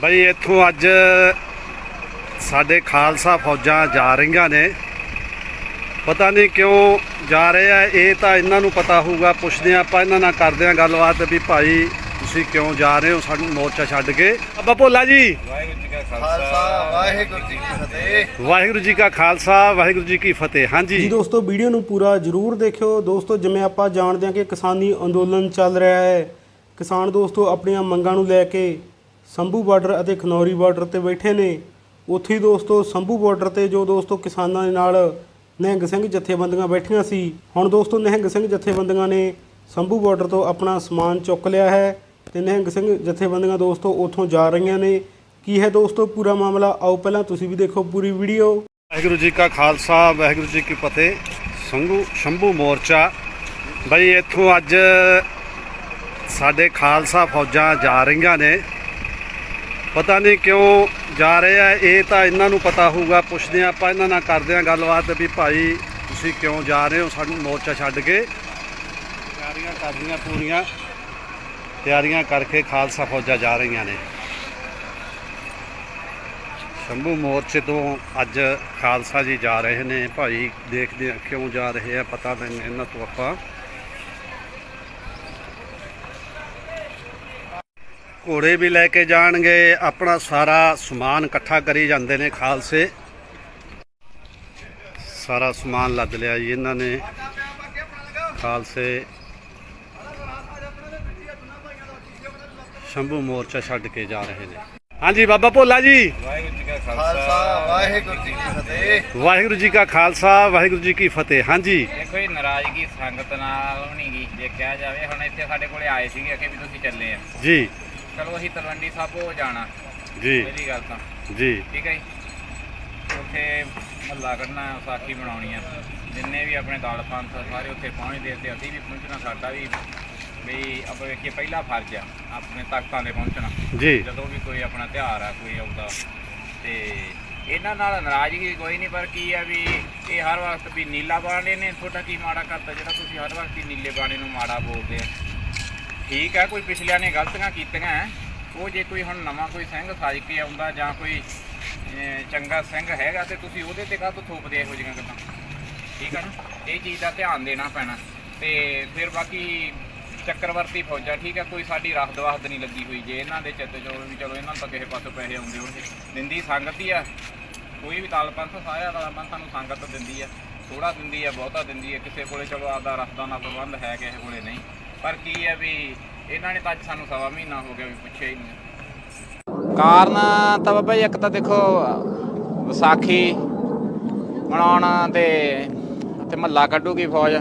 ਬਈ ਇੱਥੋਂ ਅੱਜ ਸਾਡੇ ਖਾਲਸਾ ਫੌਜਾਂ ਜਾ ਰਹੀਆਂ ਨੇ। ਪਤਾ ਨਹੀਂ ਕਿਉਂ ਜਾ ਰਹੇ ਆ। ਇਹ ਤਾਂ ਇਹਨਾਂ ਨੂੰ ਪਤਾ ਹੋਊਗਾ ਪੁੱਛਦੇ ਆ ਆਪਾਂ ਇਹਨਾਂ ਨਾਲ ਕਰਦੇ ਆ ਗੱਲਬਾਤ ਵੀ ਭਾਈ ਤੁਸੀਂ ਕਿਉਂ ਜਾ ਰਹੇ ਹੋ ਸਾਨੂੰ ਮੋਰਚਾ ਛੱਡ ਕੇ। ਬਾਬਾ ਭੋਲਾ ਜੀ। ਵਾਹਿਗੁਰੂ ਜੀ ਕਾ ਖਾਲਸਾ ਵਾਹਿਗੁਰੂ ਜੀ ਕੀ ਫਤਿਹ। ਵਾਹਿਗੁਰੂ ਜੀ ਕਾ ਖਾਲਸਾ ਵਾਹਿਗੁਰੂ ਜੀ ਕੀ ਫਤਿਹ। ਹਾਂਜੀ। ਜੀ ਦੋਸਤੋ ਵੀਡੀਓ ਨੂੰ ਪੂਰਾ ਜਰੂਰ ਦੇਖਿਓ। ਦੋਸਤੋ ਜਿਵੇਂ ਆਪਾਂ ਜਾਣਦੇ ਹਾਂ ਕਿ ਕਿਸਾਨੀ ਅੰਦੋਲਨ ਚੱਲ ਰਿਹਾ ਹੈ। ਕਿਸਾਨ ਦੋਸਤੋ ਆਪਣੀਆਂ ਮੰਗਾਂ ਨੂੰ ਲੈ ਕੇ ਸੰਭੂ ਬਾਰਡਰ ਅਤੇ ਖਨੌਰੀ ਬਾਰਡਰ ਤੇ ਬੈਠੇ ਨੇ। ਉੱਥੇ ਹੀ ਦੋਸਤੋ ਸੰਭੂ ਬਾਰਡਰ ਤੇ ਜੋ ਦੋਸਤੋ ਕਿਸਾਨਾਂ ਦੇ ਨਾਲ ਨਿਹੰਗ ਸਿੰਘ ਜਥੇਬੰਦੀਆਂ ਬੈਠੀਆਂ ਸੀ, ਹੁਣ ਦੋਸਤੋ ਨਿਹੰਗ ਸਿੰਘ ਜਥੇਬੰਦੀਆਂ ਨੇ ਸੰਭੂ ਬਾਰਡਰ ਤੋਂ ਆਪਣਾ ਸਮਾਨ ਚੁੱਕ ਲਿਆ ਹੈ ਤੇ ਨਿਹੰਗ ਸਿੰਘ ਜਥੇਬੰਦੀਆਂ ਦੋਸਤੋ ਉੱਥੋਂ ਜਾ ਰਹੀਆਂ ਨੇ। ਕੀ ਹੈ ਦੋਸਤੋ ਪੂਰਾ ਮਾਮਲਾ? ਆਓ ਪਹਿਲਾਂ ਤੁਸੀਂ ਵੀ ਦੇਖੋ ਪੂਰੀ ਵੀਡੀਓ। ਵਾਹਿਗੁਰੂ ਜੀ ਕਾ ਖਾਲਸਾ, ਵਾਹਿਗੁਰੂ ਜੀ ਕੀ ਫਤਿਹ। ਸੰਗੂ ਸ਼ੰਭੂ ਮੋਰਚਾ। ਬਈ ਇੱਥੋਂ ਅੱਜ ਸਾਡੇ ਖਾਲਸਾ ਫੌਜਾਂ ਜਾ ਰਹੀਆਂ ਨੇ। ਪਤਾ ਨਹੀਂ ਕਿਉਂ ਜਾ ਰਹੇ ਆ, ਇਹ ਤਾਂ ਇਹਨਾਂ ਨੂੰ ਪਤਾ ਹੋਊਗਾ, ਪੁੱਛਦੇ ਆ ਆਪਾਂ ਇਹਨਾਂ ਨਾਲ ਕਰਦੇ ਆ ਗੱਲਬਾਤ ਵੀ ਭਾਈ ਤੁਸੀਂ ਕਿਉਂ ਜਾ ਰਹੇ ਹੋ, ਸਾਨੂੰ ਮੋਰਚਾ ਛੱਡ ਕੇ। ਤਿਆਰੀਆਂ ਕਰਦੀਆਂ ਪੂਰੀਆਂ, ਤਿਆਰੀਆਂ ਕਰਕੇ ਖਾਲਸਾ ਫੌਜਾਂ ਜਾ ਰਹੀਆਂ ਨੇ। ਸ਼ੰਭੂ ਮੋਰਚੇ ਤੋਂ ਅੱਜ ਖਾਲਸਾ ਜੀ ਜਾ ਰਹੇ ਨੇ, ਭਾਈ ਦੇਖਦੇ ਆ ਕਿਉਂ ਜਾ ਰਹੇ ਆ, ਪਤਾ ਲੈਣੇ ਇਹਨਾਂ ਤੋਂ ਆਪਾਂ। ਘੋੜੇ ਵੀ ਲੈ ਕੇ ਜਾਣਗੇ ਆਪਣਾ ਸਾਰਾ ਸਮਾਨ ਇਕੱਠਾ ਕਰੀ ਜਾਂਦੇ ਨੇ ਖਾਲਸੇ। ਸਾਰਾ ਸਮਾਨ ਲੱਦ ਲਿਆ ਜੀ ਇਹਨਾਂ ਨੇ ਖਾਲਸੇ। ਸ਼ੰਭੂ ਮੋਰਚਾ ਛੱਡ ਕੇ ਜਾ ਰਹੇ ਨੇ। ਹਾਂਜੀ ਬਾਬਾ ਭੋਲਾ ਜੀ। ਵਾਹਿਗੁਰੂ ਜੀ ਕਾ ਖਾਲਸਾ। ਵਾਹਿਗੁਰੂ ਜੀ ਕੀ ਫਤਿਹ। ਵਾਹਿਗੁਰੂ ਜੀ ਕਾ ਖਾਲਸਾ ਵਾਹਿਗੁਰੂ ਜੀ ਕੀ ਫਤਿਹ। ਹਾਂਜੀ। ਦੇਖੋ ਇਹ ਨਾਰਾਜ਼ਗੀ ਸੰਗਤ ਨਾਲ ਹੋਣੀ ਗੀ। ਜੇ ਕਿਹਾ ਜਾਵੇ ਹੁਣ ਇੱਥੇ ਸਾਡੇ ਕੋਲੇ ਆਏ ਸੀਗੇ ਕਿ ਵੀ ਤੁਸੀਂ ਚੱਲੇ ਆ। ਜੀ। ਚਲੋ ਅਸੀਂ ਤਲਵੰਡੀ ਸਾਹਿਬੋਂ ਜਾਣਾ। ਜੀ। ਇਹਦੀ ਗੱਲ ਤਾਂ। ਜੀ। ਠੀਕ ਹੈ ਜੀ? ਉੱਥੇ ਮਹੱਲਾ ਕੱਢਣਾ ਸਾਖੀ ਬਣਾਉਣੀ ਆ। ਜਿੰਨੇ ਵੀ ਆਪਣੇ ਦਲ ਪੰਥ ਸਾਰੇ ਉੱਥੇ ਪਹੁੰਚਦੇ ਤੇ ਅਸੀਂ ਵੀ ਪਹੁੰਚਣਾ ਸਾਡਾ ਵੀ ਵੀ ਆਪਾਂ ਵੇਖੀਏ ਪਹਿਲਾ ਫਰਜ਼ ਆ ਆਪਣੇ ਤਖਤਾਂ ਤੇ ਪਹੁੰਚਣਾ। ਜੀ। ਜਦੋਂ ਵੀ ਕੋਈ ਆਪਣਾ ਤਿਉਹਾਰ ਆ ਕੋਈ ਆਉਂਦਾ। ਤੇ ਇਹਨਾਂ ਨਾਲ ਨਾਰਾਜ਼ਗੀ ਕੋਈ ਨਹੀਂ ਪਰ ਕੀ ਆ ਵੀ ਇਹ ਹਰ ਵਕਤ ਵੀ ਨੀਲਾ ਬਾਣੇ ਨੇ ਤੁਹਾਡਾ ਕੀ ਮਾੜਾ ਕਰਤਾ? ਜਿਹੜਾ ਤੁਸੀਂ ਹਰ ਵਕਤ ਹੀ ਨੀਲੇ ਬਾਣੇ ਨੂੰ ਮਾੜਾ ਬੋਲਦੇ ਆ। ਠੀਕ ਹੈ ਕੋਈ ਪਿਛਲਿਆਂ ਨੇ ਗਲਤੀਆਂ ਕੀਤੀਆਂ ਹੈ। ਉਹ ਜੇ ਕੋਈ ਹੁਣ ਨਵਾਂ ਕੋਈ ਸਿੰਘ ਸਾਜ ਕੇ ਆਉਂਦਾ ਜਾਂ ਕੋਈ ਚੰਗਾ ਸਿੰਘ ਹੈਗਾ ਤੇ ਤੁਸੀਂ ਉਹਦੇ ਤੇ ਕਾਹਤੋਂ ਥੋਪਦੇ ਇਹੋ ਜਿਹੀਆਂ ਗੱਲਾਂ? ਠੀਕ ਹੈ ਨਾ? ਇਹ ਚੀਜ਼ ਦਾ ਧਿਆਨ ਦੇਣਾ ਪੈਣਾ। ਤੇ ਫਿਰ ਬਾਕੀ ਚੱਕਰਵਰਤੀ ਫੌਜਾਂ, ਠੀਕ ਹੈ ਕੋਈ ਸਾਡੀ ਰਫਤ ਵਖਤ ਨਹੀਂ ਲੱਗੀ ਹੋਈ। ਜੇ ਇਹਨਾਂ ਦੇ ਚਿੱਤ ਚੋਂ ਵੀ ਚਲੋ ਇਹਨਾਂ ਨੂੰ ਤਾਂ ਕਿਸੇ ਪਾਸੋਂ ਪੈਸੇ ਆਉਂਦੇ ਹੋਣਗੇ। ਦਿੰਦੀ ਸੰਗਤ ਹੀ ਆ। ਕੋਈ ਵੀ ਤਾਲ ਪੰਥ ਸਾਰਿਆਂ ਦਾ ਸਾਨੂੰ ਸੰਗਤ ਦਿੰਦੀ ਆ। ਥੋੜਾ ਦਿੰਦੀ ਆ, ਬਹੁਤਾ ਦਿੰਦੀ ਆ। ਕਿਸੇ ਕੋਲੇ ਚਲੋ ਆਪਦਾ ਰਸਤਾ ਦਾ ਪ੍ਰਬੰਧ ਹੈ, ਕਿਸੇ ਕੋਲੇ ਨਹੀਂ। ਪਰ ਕੀ ਆ ਵੀ ਇਹਨਾਂ ਨੇ ਤਾਂ ਅੱਜ ਸਾਨੂੰ ਸਵਾ ਮਹੀਨਾ ਹੋ ਗਿਆ ਵੀ ਪੁੱਛਿਆ ਹੀ ਨਹੀਂ। ਕਾਰਨ ਤਾਂ ਬਾਬਾ ਜੀ ਇੱਕ ਤਾਂ ਦੇਖੋ ਵਿਸਾਖੀ ਮਨਾਉਣ ਤੇ ਤੇ ਮਹੱਲਾ ਕੱਢੂਗੀ ਫੌਜ।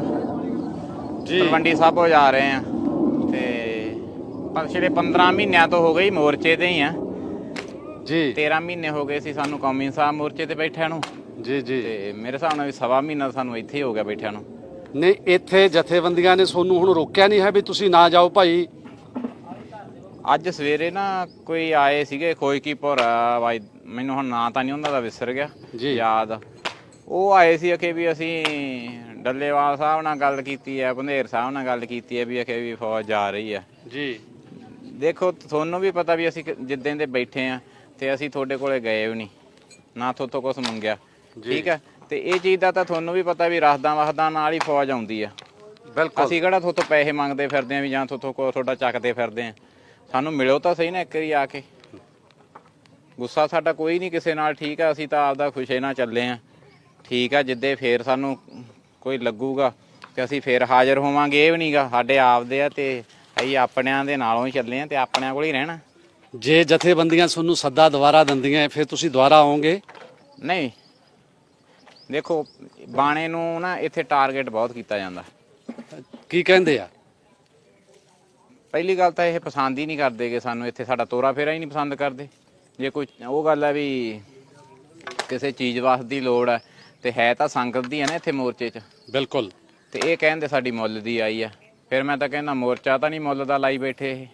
ਜੀ। ਤਲਵੰਡੀ ਸਾਬੋ ਜਾ ਰਹੇ ਆ ਤੇ ਪਿਛਲੇ 15 ਮਹੀਨਿਆਂ ਤੋਂ ਹੋ ਗਈ ਮੋਰਚੇ ਤੇ ਹੀ ਆ। ਜੀ। 13 ਮਹੀਨੇ ਹੋ ਗਏ ਸੀ ਸਾਨੂੰ ਕੌਮੀ ਸਾਹਿਬ ਮੋਰਚੇ ਤੇ ਬੈਠਿਆਂ ਨੂੰ। ਜੀ ਜੀ। ਤੇ ਮੇਰੇ ਹਿਸਾਬ ਨਾਲ ਵੀ ਸਵਾ ਮਹੀਨਾ ਸਾਨੂੰ ਇੱਥੇ ਹੀ ਹੋ ਗਿਆ ਬੈਠਿਆਂ ਨੂੰ। ਨਹੀਂ ਇੱਥੇ ਜਥੇਬੰਦੀਆਂ ਨੇ ਤੁਹਾਨੂੰ ਹੁਣ ਰੋਕਿਆ ਨਹੀਂ ਹੈ ਵੀ ਤੁਸੀਂ ਨਾ ਜਾਓ ਭਾਈ। ਅੱਜ ਸਵੇਰੇ ਨਾ ਕੋਈ ਆਏ ਸੀਗੇ ਖੋਈ ਕੀ ਭੋਰਾ ਬਾਈ ਮੈਨੂੰ ਹੁਣ ਨਾਂ ਤਾਂ ਨਹੀਂ ਉਹਨਾਂ ਦਾ ਵਿਸਰ ਗਿਆ। ਯਾਦ। ਉਹ ਆਏ ਸੀ ਅਖੇ ਵੀ ਅਸੀਂ ਡੱਲੇਵਾਲ ਸਾਹਿਬ ਨਾਲ ਗੱਲ ਕੀਤੀ ਹੈ ਬੰਦੇਰ ਸਾਹਿਬ ਨਾਲ ਗੱਲ ਕੀਤੀ ਹੈ ਵੀ ਅਖੇ ਵੀ ਫੌਜ ਜਾ ਰਹੀ ਹੈ। ਜੀ। ਦੇਖੋ ਤੁਹਾਨੂੰ ਵੀ ਪਤਾ ਵੀ ਅਸੀਂ ਜਿੱਦਾਂ ਦੇ ਬੈਠੇ ਆ ਤੇ ਅਸੀਂ ਤੁਹਾਡੇ ਕੋਲੇ ਗਏ ਵੀ ਨਹੀਂ ਨਾ ਤੁਹਾਤੋਂ ਕੁਝ ਮੰਗਿਆ ਠੀਕ ਹੈ? ਤੇ ਇਹ ਚੀਜ਼ ਦਾ ਤਾਂ ਤੁਹਾਨੂੰ ਵੀ ਪਤਾ ਵੀ ਰਸਦਾਂ ਵਸਦਾਂ ਨਾਲ ਹੀ ਫੌਜ ਆਉਂਦੀ ਆ। ਬਿਲਕੁਲ। ਅਸੀਂ ਕਿਹੜਾ ਤੁਹਾਤੋਂ ਪੈਸੇ ਮੰਗਦੇ ਫਿਰਦੇ ਆ ਵੀ ਜਾਂ ਤੁਹਾਤੋਂ ਕੋ ਤੁਹਾਡਾ ਚੱਕਦੇ ਫਿਰਦੇ ਆ। ਸਾਨੂੰ ਮਿਲਿਓ ਤਾਂ ਸਹੀ ਨਾ ਇੱਕ ਵਾਰੀ ਆ ਕੇ। ਗੁੱਸਾ ਸਾਡਾ ਕੋਈ ਨਹੀਂ ਕਿਸੇ ਨਾਲ ਠੀਕ ਆ ਅਸੀਂ ਤਾਂ ਆਪਦਾ ਖੁਸ਼ੇ ਨਾਲ ਚੱਲੇ ਆ। ਠੀਕ ਆ ਜਿੱਦੇ ਫੇਰ ਸਾਨੂੰ ਕੋਈ ਲੱਗੂਗਾ ਤੇ ਅਸੀਂ ਫੇਰ ਹਾਜ਼ਰ ਹੋਵਾਂਗੇ ਇਹ ਵੀ ਨਹੀਂਗਾ ਸਾਡੇ ਆਪਦੇ ਆ ਤੇ ਅਸੀਂ ਆਪਣਿਆਂ ਦੇ ਨਾਲੋਂ ਹੀ ਚੱਲੇ ਆ ਤੇ ਆਪਣਿਆਂ ਕੋਲ ਹੀ ਰਹਿਣਾ। ਜੇ ਜਥੇਬੰਦੀਆਂ ਤੁਹਾਨੂੰ ਸੱਦਾ ਦੁਬਾਰਾ ਦਿੰਦੀਆਂ ਫਿਰ ਤੁਸੀਂ ਦੁਬਾਰਾ ਆਓਗੇ? ਨਹੀਂ। ਦੇਖੋ ਬਾਣੇ ਨੂੰ ਨਾ ਇੱਥੇ ਟਾਰਗੇਟ ਬਹੁਤ ਕੀਤਾ ਜਾਂਦਾ। ਕੀ ਕਹਿੰਦੇ ਆ? ਪਹਿਲੀ ਗੱਲ ਤਾਂ ਇਹ ਪਸੰਦ ਹੀ ਨਹੀਂ ਕਰਦੇਗੇ ਸਾਨੂੰ ਇੱਥੇ ਸਾਡਾ ਤੋਰਾ ਫੇਰਾ ਹੀ ਨਹੀਂ ਪਸੰਦ ਕਰਦੇ। ਜੇ ਕੋਈ ਉਹ ਗੱਲ ਹੈ ਵੀ ਕਿਸੇ ਚੀਜ਼ ਵਾਸਤੇ ਦੀ ਲੋੜ ਹੈ ਤੇ ਹੈ ਤਾਂ ਸੰਗਤ ਦੀ ਹੈ ਨਾ ਇੱਥੇ ਮੋਰਚੇ 'ਚ। ਬਿਲਕੁਲ। ਤੇ ਇਹ ਕਹਿੰਦੇ ਸਾਡੀ ਮੁੱਲ ਦੀ ਆਈ ਆ। ਫਿਰ ਮੈਂ ਤਾਂ ਕਹਿੰਦਾ ਮੋਰਚਾ ਤਾਂ ਨਹੀਂ ਮੁੱਲ ਦਾ ਲਾਈ ਬੈਠੇ ਇਹ।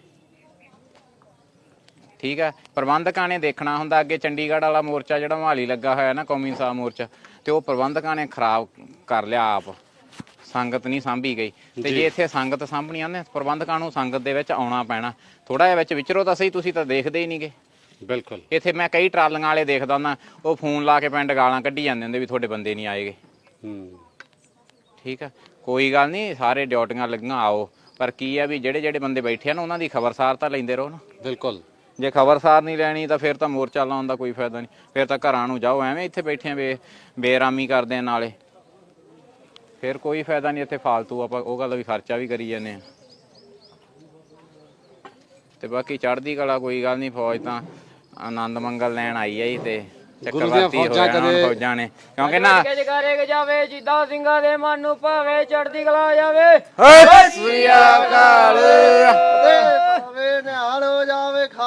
ਠੀਕ ਹੈ ਪ੍ਰਬੰਧਕਾਂ ਨੇ ਦੇਖਣਾ ਹੁੰਦਾ ਅੱਗੇ ਚੰਡੀਗੜ੍ਹ ਵਾਲਾ ਮੋਰਚਾ ਜਿਹੜਾ ਮਹਾਲੀ ਲੱਗਾ ਹੋਇਆ ਨਾ ਕੌਮੀ ਇਨਸਾਫ ਮੋਰਚਾ। ਤੇ ਉਹ ਪ੍ਰਬੰਧਕਾਂ ਨੇ ਖਰਾਬ ਕਰ ਲਿਆ ਆਪ। ਸੰਗਤ ਨਹੀਂ ਸਾਂਭੀ ਗਈ। ਤੇ ਜੇ ਇੱਥੇ ਸੰਗਤ ਸਾਂਭਣੀ ਆਂਦੇ ਪ੍ਰਬੰਧਕਾਂ ਨੂੰ ਸੰਗਤ ਦੇ ਵਿੱਚ ਆਉਣਾ ਪੈਣਾ। ਥੋੜਾ ਜਿਹਾ ਵਿੱਚ ਵਿਚਰੋ ਤਾਂ ਸਹੀ ਤੁਸੀਂ ਤਾਂ ਦੇਖਦੇ ਹੀ ਨਹੀਂਗੇ। ਬਿਲਕੁਲ। ਇੱਥੇ ਮੈਂ ਕਈ ਟਰਾਲੀਆਂ ਵਾਲੇ ਦੇਖਦਾ ਹੁੰਦਾ ਉਹ ਫੋਨ ਲਾ ਕੇ ਪਿੰਡ ਗਾਲਾਂ ਕੱਢੀ ਜਾਂਦੇ ਹੁੰਦੇ ਵੀ ਤੁਹਾਡੇ ਬੰਦੇ ਨਹੀਂ ਆਏਗੇ। ਹੂੰ। ਠੀਕ ਆ? ਕੋਈ ਗੱਲ ਨਹੀਂ ਸਾਰੇ ਡਿਊਟੀਆਂ ਲੱਗੀਆਂ ਆਓ। ਪਰ ਕੀ ਆ ਵੀ ਜਿਹੜੇ ਜਿਹੜੇ ਬੰਦੇ ਬੈਠੇ ਆ ਨਾ ਉਹਨਾਂ ਦੀ ਖਬਰਸਾਰ ਤਾਂ ਲੈਂਦੇ ਰਹੋ ਨਾ। ਬਿਲਕੁਲ। ਜੇ ਖਬਰਸਾਰ ਨਹੀਂ ਲੈਣੀ ਤਾਂ ਫਿਰ ਤਾਂ ਮੋਰਚਾ ਲਾਉਣ ਦਾ ਕੋਈ ਫਾਇਦਾ ਨਹੀਂ। ਫਿਰ ਤਾਂ ਘਰਾਂ ਨੂੰ ਜਾਓ ਐਵੇਂ ਇੱਥੇ ਬੈਠੇ ਆ ਬੇ ਬੇਰਾਮੀ ਕਰਦੇ ਆ ਨਾਲੇ। ਫਿਰ ਕੋਈ ਫਾਇਦਾ ਨਹੀਂ ਇੱਥੇ ਫਾਲਤੂ ਆਪਾਂ ਉਹ ਗੱਲ ਵੀ ਖਰਚਾ ਵੀ ਕਰੀ ਜਾਂਦੇ ਆ। ਤੇ ਬਾਕੀ ਚੜ੍ਹਦੀ ਕਲਾ ਕੋਈ ਗੱਲ ਨਹੀਂ ਫੌਜ ਤਾਂ ਆਨੰਦ ਮੰਗਲ ਲੈਣ ਆਈ ਹੈ ਜੀ ਤੇ ਚੱਕਰਵਾਤੀ ਹੋ ਫੌਜਾਂ ਜਾਣ ਕਦੇ- ਫੌਜਾਂ ਨੇ। ਕਿਉਂਕਿ ਨਾ ਜਗਾਰੇ ਕੇ ਜਾਵੇ ਜਿੱਦਾਂ ਸਿੰਘਾਂ ਦੇ ਮਨ ਨੂੰ ਭਾਵੇ ਚੜਦੀ ਕਲਾ ਜਾਵੇ। ਸ੍ਰੀ ਅਕਾਲ।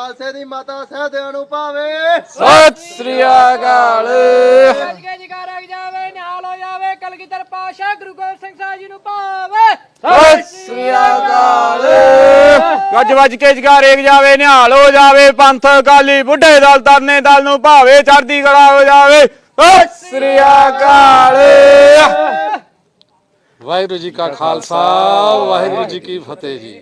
ਖਾਲਸੇ ਦੀ ਮਾਤਾ ਸਹਦਿਆਂ ਨੂੰ ਭਾਵੇ ਸਤਿ ਸ੍ਰੀ ਅਕਾਲ। ਗੱਜ ਕੇ ਜਗਾਰੇ ਜਾਵੇ ਨਿਹਾਲ ਹੋ ਜਾਵੇ ਕਲਗੀਧਰ ਪਾਸ਼ਾ ਗੁਰੂ ਗੋਬਿੰਦ ਸਿੰਘ ਸਾਹਿਬ ਜੀ ਨੂੰ ਭਾਵੇ ਸਤਿ ਸ੍ਰੀ ਅਕਾਲ। ਗੱਜ ਵੱਜ ਕੇ ਜਗਾਰੇ ਜਾਵੇ ਨਿਹਾਲ ਹੋ ਜਾਵੇ ਪੰਥ ਅਕਾਲੀ ਬੁੱਢੇ ਦਲ ਤਰਨੇ ਦਲ ਨੂੰ ਭਾਵੇ ਚੜ੍ਹਦੀ ਕਲਾ ਹੋ ਜਾਵੇ। ਸਤਿ ਸ੍ਰੀ ਅਕਾਲ। ਵਾਹਿਗੁਰੂ ਜੀ ਕਾ ਖਾਲਸਾ ਵਾਹਿਗੁਰੂ ਜੀ ਕੀ ਫਤਿਹ ਜੀ।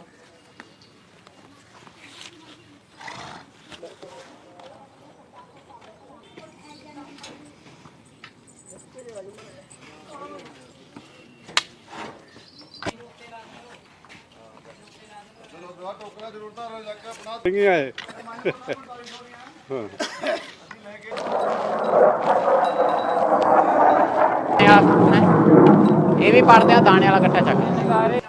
ਆਏ ਇਹ। ਵੀ ਪੜਦੇ ਆ ਦਾਣੇ ਵਾਲਾ ਗੱਟਾ ਚੱਕ।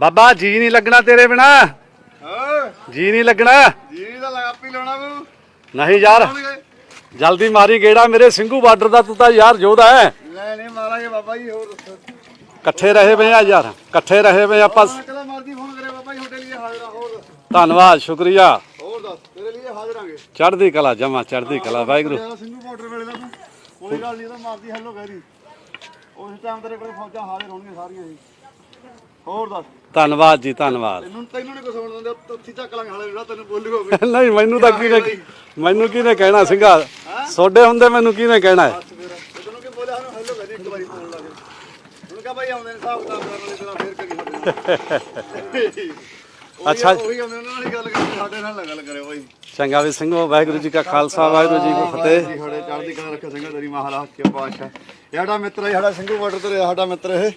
ਬਾਬਾ ਜੀ ਨਹੀਂ ਲੱਗਣਾ ਤੇਰੇ ਬਿਨਾ। ਜੀ ਨਹੀਂ ਲੱਗਣਾ। ਜੀ ਦਾ ਲਗਾ ਪੀ ਲਾਉਣਾ ਬੂ ਨਹੀਂ ਯਾਰ ਜਲਦੀ ਮਾਰੀ ਗੇੜਾ ਮੇਰੇ ਸਿੰਘੂ ਬਾਰਡਰ ਦਾ ਤੂੰ ਤਾਂ ਯਾਰ ਯੋਧਾ ਹੈ ਲੈ ਨਹੀਂ ਮਾਰਾਂਗੇ ਬਾਬਾ ਜੀ ਹੋਰ ਇਕੱਠੇ ਰਹੇ ਆ ਯਾਰ ਇਕੱਠੇ ਰਹੇ ਵੇ ਆਪਾਂ। ਕਿਹੜਾ ਮਰਜ਼ੀ ਫੋਨ ਕਰੇ ਬਾਬਾ ਜੀ ਤੁਹਾਡੇ ਲਈ ਹਾਜ਼ਰ ਆ ਹੋਰ ਦੱਸ। ਧੰਨਵਾਦ ਸ਼ੁਕਰੀਆ। ਹੋਰ ਦੱਸ ਤੇਰੇ ਲਈ ਹਾਜ਼ਰਾਂਗੇ। ਚੜ੍ਹਦੀ ਕਲਾ ਜਮਾ ਚੜ੍ਹਦੀ ਕਲਾ ਵਾਹਿਗੁਰੂ। ਸਿੰਘੂ ਬਾਰਡਰ ਵੇਲੇ ਦਾ ਤੂੰ। ਕੋਈ ਗੱਲ ਨਹੀਂ ਤਾਂ ਮਰਜ਼ੀ ਹੈਲੋ ਕਹਿ ਉਸ ਟਾਈਮ ਤੇਰੇ ਕੋਲ ਫੌਜਾਂ ਹਾਜ਼ਰ ਹੋਣਗੀਆਂ ਸਾਰੀਆਂ ਜੀ ਹੋਰ ਦੱਸ। ਧੰਨਵਾਦ ਜੀ ਧੰਨਵਾਦ। ਤੈਨੂੰ ਤੈਨੂੰ ਨਹੀਂ ਕੁਝ ਸੁਣਨ ਦਿੰਦੇ ਉੱਥੀ ਚੱਕ ਲਾਂਗੇ ਹਾਲੇ ਜਿਹੜਾ ਤੈਨੂੰ ਬੋਲੂ ਹੋਵੇ। ਨਹੀਂ ਮੈਨੂੰ ਤਾਂ ਕਿਹਨੇ ਮੈਨੂੰ ਕਿਹਨੇ ਕਹਿਣਾ ਸਿੰਘਾ ਸੋਡੇ ਹੁੰਦੇ ਮੈਨੂੰ ਕਿਹਨੇ ਕਹਿਣਾ ਹੈ? ਤੇਰਾ ਤੈਨੂੰ ਕੀ ਬੋਲਿਆ ਸਾਨੂੰ? ਹੈਲੋ ਕਹਿੰਦੇ ਇੱਕ ਵਾਰੀ ਫੋਨ ਲਾ ਕੇ ਹੁਣ ਕਹ ਭਾਈ ਆਉਂਦੇ ਨੇ ਵਾਲੇ ਤੇਰਾ ਫੇਰ ਕਰੀ ਅੱਛਾ। ਉਹੀ ਆਉਂਦੇ ਉਹਨਾਂ ਨਾਲ ਹੀ ਗੱਲ ਕਰਦੇ ਸਾਡੇ ਨਾਲ ਗੱਲ ਕਰਿਓ ਭਾਈ ਚੰਗਾ ਵੀ ਸਿੰਘੋ ਵਾਹਿਗੁਰੂ ਜੀ ਕਾ ਖਾਲਸਾ ਵਾਹਿਗੁਰੂ ਜੀ ਕੀ ਫਤਿਹ। ਸਾਡੇ ਚੜ੍ਹਦੀ ਕਲਾ ਰੱਖਿਆ ਸਿੰਘਾ ਤੇਰੀ ਮਹਾਰਾਜ ਕੇ ਇਹ ਸਾਡਾ ਮਿੱਤਰ ਹੈ ਸਾਡਾ ਸਿੰਘੂ ਬਾਰਡਰ ਤੇ ਸਾਡਾ ਮਿੱਤਰ ਇਹ।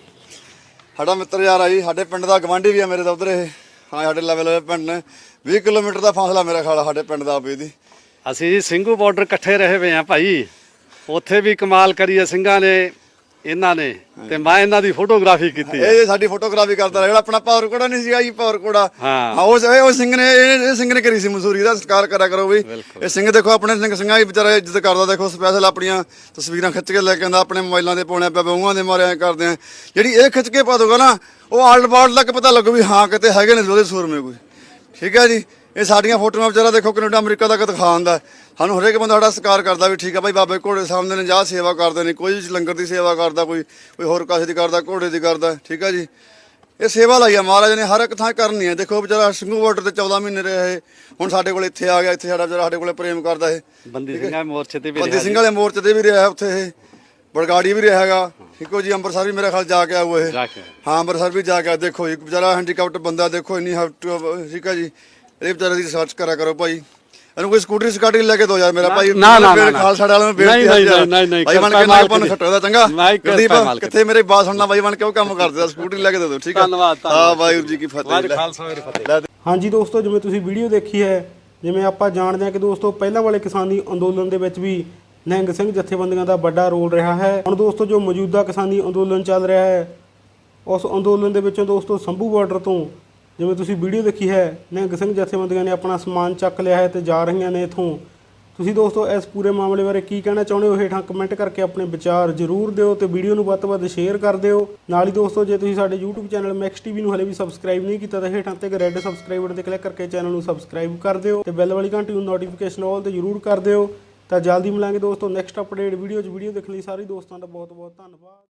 ਸਾਡਾ ਮਿੱਤਰ ਯਾਰ ਆ ਜੀ, ਸਾਡੇ ਪਿੰਡ ਦਾ ਗਵਾਂਢੀ ਵੀ ਆ ਮੇਰੇ ਦਾ ਉਧਰ ਇਹ। ਹਾਂ, ਸਾਡੇ ਲੈਵਲ ਵਾਲੇ ਪਿੰਡ ਨੇ। 20 ਕਿਲੋਮੀਟਰ ਦਾ ਫਾਸਲਾ ਮੇਰਾ ਖਾਲਾ ਸਾਡੇ ਪਿੰਡ ਦਾ ਆਪੇ ਦੀ। ਅਸੀਂ ਜੀ ਸਿੰਘੂ ਬਾਰਡਰ ਇਕੱਠੇ ਰਹੇ ਵੇ ਆ ਭਾਈ। ਉੱਥੇ ਵੀ ਕਮਾਲ ਕਰੀ ਹੈ ਸਿੰਘਾਂ ਨੇ। ਇਹਨਾਂ ਨੇ ਤੇ ਮੈਂ ਇਹਨਾਂ ਦੀ ਫੋਟੋਗ੍ਰਾਫੀ ਕੀਤੀ ਹੈ। ਇਹ ਸਾਡੀ ਫੋਟੋਗ੍ਰਾਫੀ ਕਰਦਾ ਰਿਹਾ ਜਿਹੜਾ ਆਪਣਾ ਪਾਵਰ ਕੋੜਾ ਨਹੀਂ ਸੀਗਾ ਜੀ ਪਾਵਰ ਕੋੜਾ। ਹਾਂ। ਉਹ ਉਹ ਸਿੰਘ ਨੇ ਇਹ ਇਹ ਸਿੰਘ ਨੇ ਕਰੀ ਸੀ ਮਸੂਰੀ ਦਾ ਸਤਿਕਾਰ ਕਰਿਆ ਕਰੋ ਵੀ। ਇਹ ਸਿੰਘ ਦੇਖੋ ਆਪਣੇ ਸਿੰਘ ਸਿੰਘਾਂ ਦੀ ਵਿਚਾਰਾ ਇੱਜ਼ਤ ਕਰਦਾ ਦੇਖੋ ਸਪੈਸ਼ਲ ਆਪਣੀਆਂ ਤਸਵੀਰਾਂ ਖਿੱਚ ਕੇ ਲੈ ਕੇ ਆਉਂਦਾ ਆਪਣੇ ਮੋਬਾਈਲਾਂ ਤੇ ਪਾਉਣੇ ਪਿਆ ਬਹੂਆਂ ਦੇ ਮਾਰੇ ਐ ਕਰਦੇ ਆ ਜਿਹੜੀ ਇਹ ਖਿੱਚ ਕੇ ਪਾ ਦੂਗਾ ਨਾ ਉਹ ਆਲਡ ਬਾਲਡ ਤੱਕ ਪਤਾ ਲੱਗੂ ਵੀ ਹਾਂ ਕਿਤੇ ਹੈਗੇ ਨੇ ਉਹਦੇ ਸੂਰਮੇ ਕੋਈ। ਠੀਕ ਹੈ ਜੀ? ਇਹ ਸਾਡੀਆਂ ਫੋਟੋਆਂ ਵਿਚਾਰਾ ਦੇਖੋ ਕੈਨੇਡਾ ਅਮਰੀਕਾ ਤੱਕ ਦਿਖਾਉਂਦਾ ਸਾਨੂੰ ਹਰੇਕ ਬੰਦਾ ਸਾਡਾ ਸਤਿਕਾਰ ਕਰਦਾ ਵੀ ਠੀਕ ਆ ਭਾਈ ਬਾਬੇ ਘੋੜੇ ਸਾਹਮਣੇ ਨੇ ਜਾ ਸੇਵਾ ਕਰਦੇ ਨੇ ਕੋਈ ਲੰਗਰ ਦੀ ਸੇਵਾ ਕਰਦਾ ਕੋਈ ਕੋਈ ਹੋਰ ਕਾਸੇ ਦੀ ਕਰਦਾ ਘੋੜੇ ਦੀ ਕਰਦਾ ਠੀਕ ਆ ਜੀ। ਇਹ ਸੇਵਾ ਲਈ ਆ ਮਹਾਰਾਜ ਨੇ ਹਰ ਇੱਕ ਥਾਂ ਕਰਨੀ ਹੈ। ਦੇਖੋ ਵਿਚਾਰਾ ਸਿੰਘੂ ਬਾਰਡਰ ਤੇ 14 ਮਹੀਨੇ ਰਿਹਾ ਇਹ। ਹੁਣ ਸਾਡੇ ਕੋਲ ਇੱਥੇ ਆ ਗਿਆ ਇੱਥੇ ਸਾਡਾ ਵਿਚਾਰਾ ਸਾਡੇ ਕੋਲੇ ਪ੍ਰੇਮ ਕਰਦਾ ਇਹ। ਬੰਦੀ ਸਿੰਘਾਂ ਮੋਰਚੇ ਤੇ ਵੀ ਬੰਦੀ ਰਿਹਾ ਸਿੰਘ ਵਾਲੇ ਮੋਰਚੇ ਤੇ ਵੀ ਰਿਹਾ ਉੱਥੇ ਇਹ। ਬੜਗਾੜੀ ਵੀ ਰਿਹਾ ਹੈਗਾ। ਠੀਕੋ ਜੀ ਅੰਮ੍ਰਿਤਸਰ ਵੀ ਮੇਰੇ ਖਿਆਲ ਜਾ ਕੇ ਉਹ ਇਹ। ਹਾਂ ਅੰਮ੍ਰਿਤਸਰ ਵੀ ਜਾ ਕੇ। ਦੇਖੋ ਜੀ ਵਿਚਾਰਾ ਹੈਂਡੀਕੈਪਟ ਬੰਦਾ ਦੇਖੋ ਇੰਨੀ ਹਫਟ ਠੀਕ ਹੈ ਜੀ। ਇਹ ਵਿਚਾਰੇ ਦੀ ਰਿਸਰਚ ਕਰਿਆ ਕਰੋ ਭਾਈ। ਇਹਨੂੰ ਕੋਈ ਸਕੂਟਰੀ ਸਕਾਟੀ ਲੈ ਕੇ ਦੋ ਯਾਰ ਮੇਰਾ ਭਾਈ। ਨਾ, ਨਾ, ਨਾ। ਖਾਲਸਾ ਵਾਲਿਆਂ ਨੂੰ ਬੇਨਤੀ ਨਹੀਂ, ਹੈ ਨਹੀਂ। ਨਹੀਂ, ਨਹੀਂ, ਭਾਈ ਬਣ ਕੇ ਨਾ ਮਾਲਕ ਆਪਾਂ ਨੂੰ ਦੀ। ਖੱਟੋ ਦਾ ਚੰਗਾ। ਦੀ। ਕਿੱਥੇ ਮੇਰੇ ਬਾਤ ਸੁਣਨਾ ਬਾਈ ਬਣ ਕੇ ਉਹ ਕੰਮ ਕਰਦੇ ਆ ਸਕੂਟਰੀ ਲੈ ਕੇ ਦੇ ਦਿਓ ਠੀਕ ਹੈ? ਧੰਨਵਾਦ। ਹਾਂ ਵਾਹਿਗੁਰੂ ਜੀ ਕੀ ਫਤਿਹ। ਵਾਹਿਗੁਰੂ ਖਾਲਸਾ ਵਾਹਿਗੁਰੂ ਫਤਿਹ। ਹਾਂਜੀ ਦੋਸਤੋ ਜਿਵੇਂ ਤੁਸੀਂ ਵੀਡੀਓ ਦੇਖੀ ਹੈ ਜਿਵੇਂ ਆਪਾਂ ਜਾਣਦੇ ਹਾਂ ਕਿ ਦੋਸਤੋ ਪਹਿਲਾਂ ਵਾਲੇ ਕਿਸਾਨੀ ਅੰਦੋਲਨ ਦੇ ਵਿੱਚ ਵੀ ਨਿਹੰਗ ਸਿੰਘ ਜਥੇਬੰਦੀਆਂ ਦਾ ਵੱਡਾ ਰੋਲ ਰਿਹਾ ਹੈ। ਹੁਣ ਦੋਸਤੋ ਜੋ ਮੌਜੂਦਾ ਕਿਸਾਨੀ ਅੰਦੋਲਨ ਚੱਲ ਰਿਹਾ ਹੈ ਉਸ ਅੰਦੋਲਨ ਦੇ ਵਿੱਚੋਂ ਦੋਸਤੋ ਸੰਭੂ ਬਾਰਡਰ ਤੋਂ ਜਿਵੇਂ ਤੁਸੀਂ ਵੀਡੀਓ ਦੇਖੀ ਹੈ, ਨਿਹੰਗ ਸਿੰਘ ਜਥੇਬੰਦੀਆਂ ਨੇ ਆਪਣਾ ਸਮਾਨ ਚੱਕ ਲਿਆ ਹੈ ਤੇ ਜਾ ਰਹੀਆਂ ਨੇ ਇਥੋਂ। ਤੁਸੀਂ ਦੋਸਤੋ, ਇਸ ਪੂਰੇ ਮਾਮਲੇ ਬਾਰੇ ਕੀ ਕਹਿਣਾ ਚਾਹੁੰਦੇ ਹੋ? ਹੇਠਾਂ ਕਮੈਂਟ ਕਰਕੇ ਆਪਣੇ ਵਿਚਾਰ ਜ਼ਰੂਰ ਦਿਓ ਤੇ ਵੀਡੀਓ ਨੂੰ ਵੱਧ ਤੋਂ ਵੱਧ ਸ਼ੇਅਰ ਕਰ ਦਿਓ। ਨਾਲ ਹੀ ਦੋਸਤੋ, ਜੇ ਤੁਸੀਂ ਸਾਡੇ YouTube ਚੈਨਲ ਮੈਕਸ ਟੀਵੀ ਨੂੰ ਹਲੇ ਵੀ ਸਬਸਕ੍ਰਾਈਬ ਨਹੀਂ ਕੀਤਾ, ਤਾਂ ਹੇਠਾਂ ਤੇ ਇੱਕ ਰੈੱਡ ਸਬਸਕ੍ਰਾਈਬ ਬਟਨ ਤੇ ਕਲਿੱਕ ਕਰਕੇ ਚੈਨਲ ਨੂੰ ਸਬਸਕ੍ਰਾਈਬ ਕਰ ਦਿਓ ਤੇ ਬੈਲ ਵਾਲੀ ਘੰਟੀ ਨੂੰ ਨੋਟੀਫਿਕੇਸ਼ਨ ਆਲ ਤੇ ਜ਼ਰੂਰ ਕਰ ਦਿਓ। ਤਾਂ ਜਲਦੀ ਮਿਲਾਂਗੇ ਦੋਸਤੋ ਨੈਕਸਟ ਅਪਡੇਟ ਵੀਡੀਓ 'ਚ। ਵੀਡੀਓ ਦੇਖਣ ਲਈ ਸਾਰੇ ਦੋਸਤਾਂ ਦਾ ਬਹੁਤ ਬਹੁਤ ਧੰਨਵਾਦ।